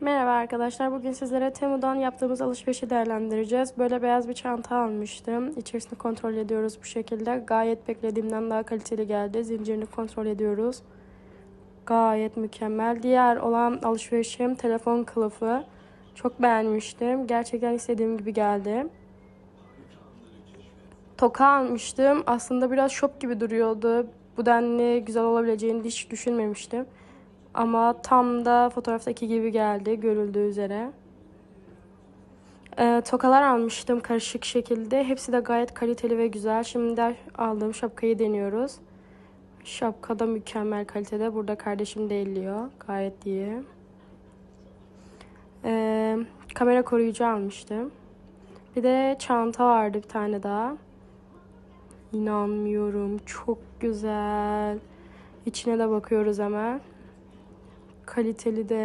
Merhaba arkadaşlar. Bugün sizlere Temu'dan yaptığımız alışverişi değerlendireceğiz. Böyle beyaz bir çanta almıştım. İçerisini kontrol ediyoruz bu şekilde. Gayet beklediğimden daha kaliteli geldi. Zincirini kontrol ediyoruz. Gayet mükemmel. Diğer olan alışverişim telefon kılıfı. Çok beğenmiştim. Gerçekten istediğim gibi geldi. Toka almıştım. Aslında biraz şop gibi duruyordu. Bu denli güzel olabileceğini hiç düşünmemiştim. Ama tam da fotoğraftaki gibi geldi görüldüğü üzere. Ee, tokalar almıştım karışık şekilde. Hepsi de gayet kaliteli ve güzel. Şimdi aldığım şapkayı deniyoruz. Şapka da mükemmel kalitede. Burada kardeşim de elliyor. Gayet iyi. Ee, kamera koruyucu almıştım. Bir de çanta vardı bir tane daha. İnanmıyorum. Çok güzel. İçine de bakıyoruz hemen. Kaliteli de